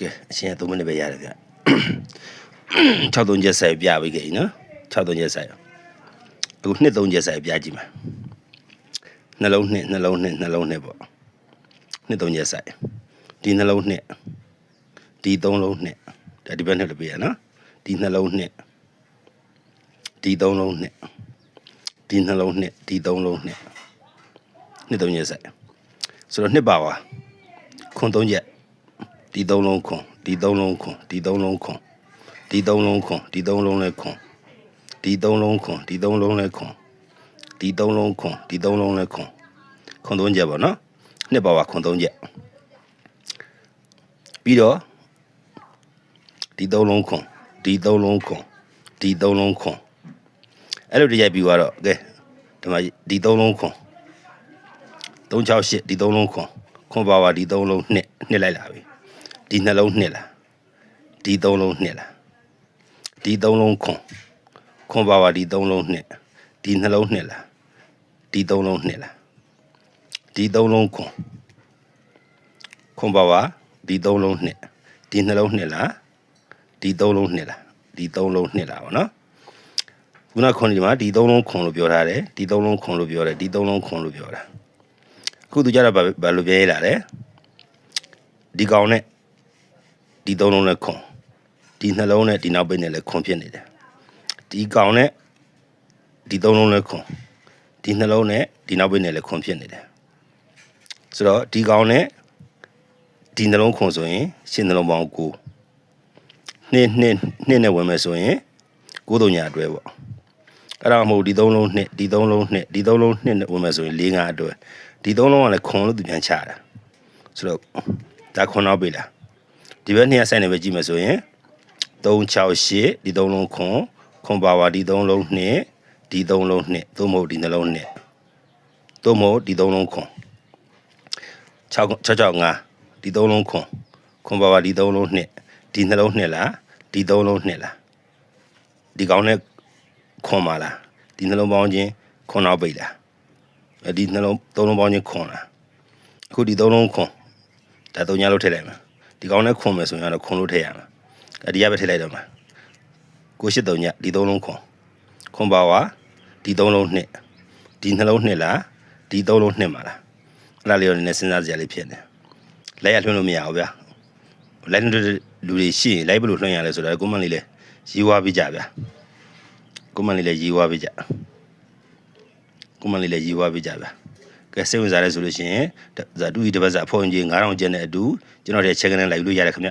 ကဲအချင်း3မိနစ်ပဲရတယ်ဗျ6 3ချက်ဆိုင်ပြပေးခဲ့နော်6 3ချက်ဆိုင်အခု2 3ချက်ဆိုင်ပြကြည့်မှာနှလုံးနှစ်နှလုံးနှစ်နှလုံးနှစ်ပေါ့2 3ချက်ဆိုင်ဒီနှလုံးနှစ်ဒီ3လုံးနှစ်ဒါဒီဘက်နှစ်လည်းပြရနော်ဒီနှလုံးနှစ်ဒီ3လုံးနှစ်ဒီနှလုံးနှစ်ဒီ3လုံးနှစ်2 3ချက်ဆိုင်ဆိုတော့နှစ်ပါပါခွန်3ချက် ဒီသုံးလုံးခွန်ဒီသုံးလုံးခွန်ဒီသုံးလုံးခွန်ဒီသုံးလုံးခွန်ဒီသုံးလုံးလည်းခွန်ဒီသုံးလုံးခွန်ဒီသုံးလုံးလည်းခွန်ဒီသုံးလုံးခွန်ဒီသုံးလုံးလည်းခွန်ခွန်သုံးချက်ပေါ့နော်နှစ်ပါးပါခွန်သုံးချက်ပြီးတော့ဒီသုံးလုံးခွန်ဒီသုံးလုံးခွန်ဒီသုံးလုံးခွန်အဲ့လိုတရိုက်ပြီးသွားတော့ကဲဒီမှာဒီသုံးလုံးခွန်368ဒီသုံးလုံးခွန်ခွန်ပါပါဒီသုံးလုံးနှစ်နှစ်လိုက်လာပြီ ဒီနှလုံးနှစ်လားဒီသုံးလုံးနှစ်လားဒီသုံးလုံးခွန်ခွန်ပါပါဒီသုံးလုံးနှစ်ဒီနှလုံးနှစ်လားဒီသုံးလုံးနှစ်လားဒီသုံးလုံးခွန်ခွန်ပါပါဒီသုံးလုံးနှစ်ဒီနှလုံးနှစ်လားဒီသုံးလုံးနှစ်လားဒီသုံးလုံးနှစ်လားဗောနော်ခုနခွန်ဒီမှာဒီသုံးလုံးခွန်လို့ပြောထားတယ်ဒီသုံးလုံးခွန်လို့ပြောတယ်ဒီသုံးလုံးခွန်လို့ပြောတာအခုသူကြတော့ဘာဘာလို့ပြောရလာလဲဒီကောင်နဲ့ ဒီသုံးလုံးနဲ့ခွန်ဒီနှလုံးနဲ့ဒီနောက်ပိတ်နဲ့လည်းခွန်ဖြစ်နေတယ်ဒီကောင်နဲ့ဒီသုံးလုံးနဲ့ခွန်ဒီနှလုံးနဲ့ဒီနောက်ပိတ်နဲ့လည်းခွန်ဖြစ်နေတယ်ဆိုတော့ဒီကောင်နဲ့ဒီနှလုံးခွန်ဆိုရင်ရှင်းနှလုံးပေါင်း9နှစ်နှစ်နှစ်နဲ့ဝင်မယ်ဆိုရင်9တုံညာအတွဲပေါ့အဲ့ဒါမဟုတ်ဒီသုံးလုံးနှစ်ဒီသုံးလုံးနှစ်ဒီသုံးလုံးနှစ်နဲ့ဝင်မယ်ဆိုရင်၄၅အတွဲဒီသုံးလုံးကလည်းခွန်လို့သူပြန်ချတာဆိုတော့ဒါခွန်တော့ပြီလား ဒီဘက်နှစ်ရဆိုင်နေပဲကြည့်မယ်ဆိုရင်368ဒီ3လုံးခွန်ခွန်ပါဝါဒီ3လုံးနှစ်ဒီ3လုံးနှစ်သို့မဟုတ်ဒီနှလုံးနှစ်သို့မဟုတ်ဒီ3လုံးခွန်665ဒီ3လုံးခွန်ခွန်ပါဝါဒီ3လုံးနှစ်ဒီနှလုံးနှစ်လားဒီ3လုံးနှစ်လားဒီကောင်းနဲ့ခွန်ပါလားဒီနှလုံးပေါင်းချင်းခွန်တော့ပိတ်လားအဲဒီနှလုံး3လုံးပေါင်းချင်းခွန်လားအခုဒီ3လုံးခွန်ဒါ3ညလို့ထည့်လိုက်မှာ ဒီကောင်နဲ့ခွန်မယ်ဆိုရင်တော့ခွန်လို့ထည့်ရမှာအဒီရပဲထည့်လိုက်တော့မှာကိုရှိတုံညဒီသုံးလုံးခွန်ခွန်ပါဝါဒီသုံးလုံးနှစ်ဒီနှလုံးနှစ်လားဒီသုံးလုံးနှစ်မှာလားအဲ့ဒါလေးတော့နည်းနည်းစဉ်းစားစရာလေးဖြစ်နေလက်ရလွှင့်လို့မရဘူးဗျာလိုက်တဲ့လူတွေရှိရင်လိုက်ဘယ်လိုလွှင့်ရလဲဆိုတော့ကိုမန်လေးလည်းရီးဝါးပြီးကြဗျာကိုမန်လေးလည်းရီးဝါးပြီးကြကိုမန်လေးလည်းရီးဝါးပြီးကြဗျာ ကဲစိတ်ဝင်စားရဲဆိုလို့ရှိရင်ဇာတူဤတစ်ပတ်စာဖုန်းကြီး9000ကျပ်နဲ့အတူကျွန်တော်တို့ချက်ကနေလိုက်လို့ရတယ်ခင်ဗျ